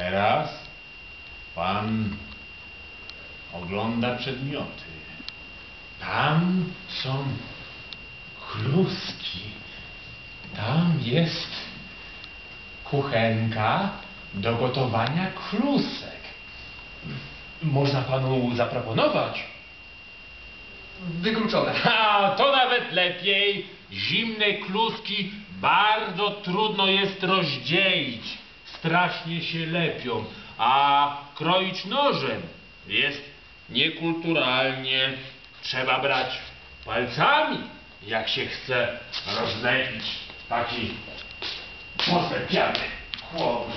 Teraz pan ogląda przedmioty. Tam są kluski. Tam jest kuchenka do gotowania klusek. Można panu zaproponować. Wykluczone. A to nawet lepiej. Zimne kluski bardzo trudno jest rozdzielić. Strasznie się lepią. A kroić nożem jest niekulturalnie. Trzeba brać palcami, jak się chce rozlepić taki posypiany chłop.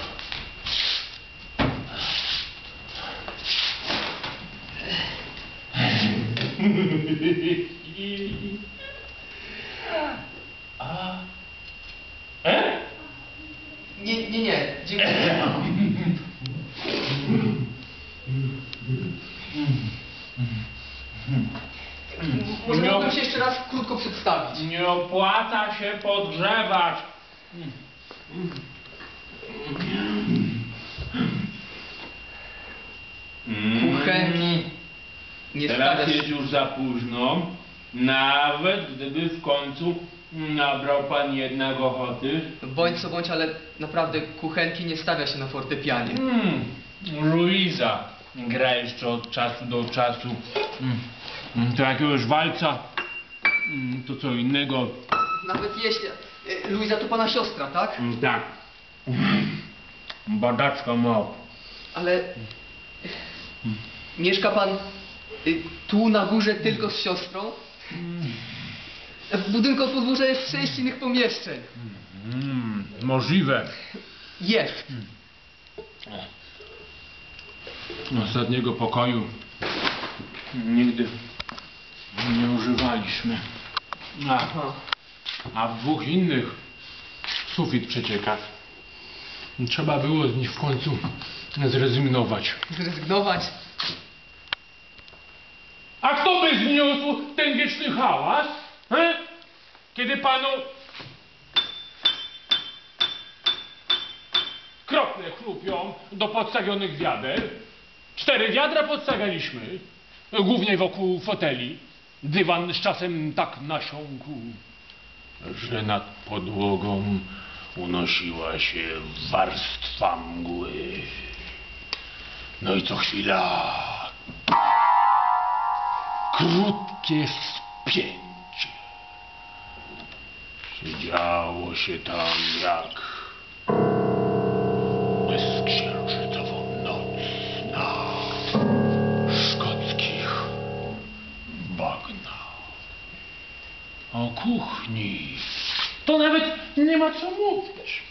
A. E? Nie, nie, nie. Dziękuję. Może Nie- mógłbym się jeszcze raz krótko przedstawić. Nie opłaca się podgrzewać. Kuchenki. Nie Teraz stawiasz... jest już za późno. Nawet gdyby w końcu nabrał pan jednak ochoty. Bądź co bądź, ale naprawdę kuchenki nie stawia się na fortepianie. Hmm, Luiza gra jeszcze od czasu do czasu. Hmm, to jakiegoś walca, hmm, to co innego. Nawet jeśli... e, Luiza to pana siostra, tak? Hmm, Tak. Badaczka mał. Ale... Mieszka pan y, tu na górze tylko z siostrą? W budynku od podwórza jest sześć innych pomieszczeń. Hmm, możliwe. Jest. Ostatniego pokoju nigdy nie używaliśmy. A, a w dwóch innych sufit przecieka. Trzeba było z nich w końcu zrezygnować. Zrezygnować. A kto by zniósł ten wieczny hałas? Kiedy panu krople chlupią do podstawionych wiader. Cztery wiadra podstawialiśmy, głównie wokół foteli. Dywan z czasem tak nasiąkł, że nad podłogą unosiła się warstwa mgły. No i co chwila krótkie spięcie. Siedziało się tam jak bezksiężycową noc na szkockich bagnach. O kuchni to nawet nie ma co mówić.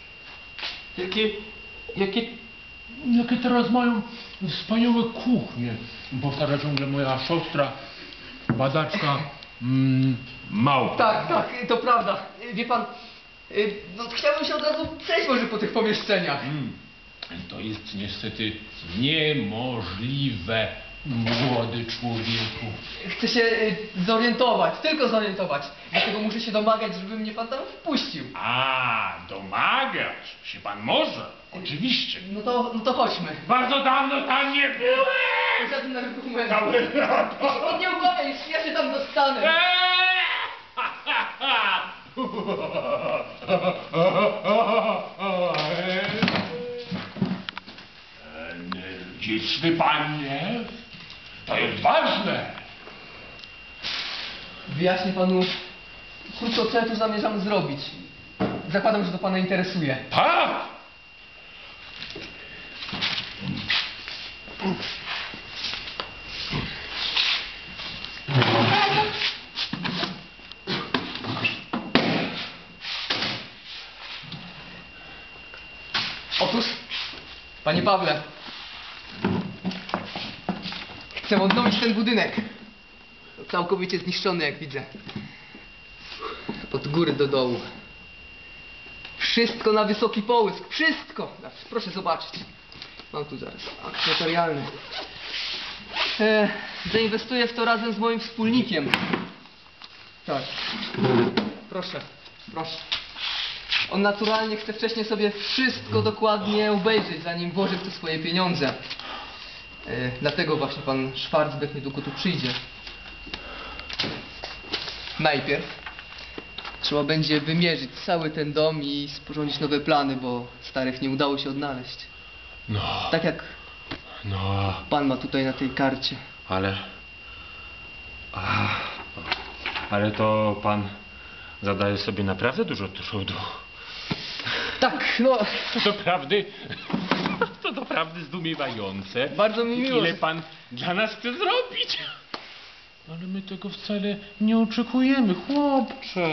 Jakie, jakie, jakie teraz mają wspaniałe kuchnie. Powtarza ciągle moja siostra, badaczka mm. Tak, tak, to prawda. Wie pan, y, no, chciałbym się od razu przejść może po tych pomieszczeniach. Mm. To jest niestety niemożliwe, młody człowieku. Chcę się y, zorientować, tylko zorientować. Dlatego muszę się domagać, żeby mnie pan tam wpuścił. A, domagać się pan może? Oczywiście. No to, no to chodźmy. Bardzo dawno tam nie byłem! Żaden argument. Cały lata. On nie umawiaj, już ja się tam dostanę. Energiczny pan jest. To jest ważne. Wyjaśnię panu krótko, co ja tu zamierzam zrobić. Zakładam, że to pana interesuje. Tak! Otóż, panie Pawle, chcę odnowić ten budynek. Całkowicie zniszczony, jak widzę. Od góry do dołu. Wszystko na wysoki połysk. Wszystko! Proszę zobaczyć. Mam tu zaraz akt notarialny. E, zainwestuję w to razem z moim wspólnikiem. Tak. Proszę, proszę. On naturalnie chce wcześniej sobie wszystko dokładnie obejrzeć, zanim włoży w to swoje pieniądze. E, dlatego właśnie pan Schwarzbeck niedługo tu przyjdzie. Najpierw trzeba będzie wymierzyć cały ten dom i sporządzić nowe plany, bo starych nie udało się odnaleźć. No, Tak jak no, pan ma tutaj na tej karcie. ale... Ach, ale to pan zadaje sobie naprawdę dużo trudu. Tak, no, To doprawdy... To doprawdy zdumiewające. bardzo mi miło. Ile że- pan dla nas chce zrobić? Ale my tego wcale nie oczekujemy, chłopcze.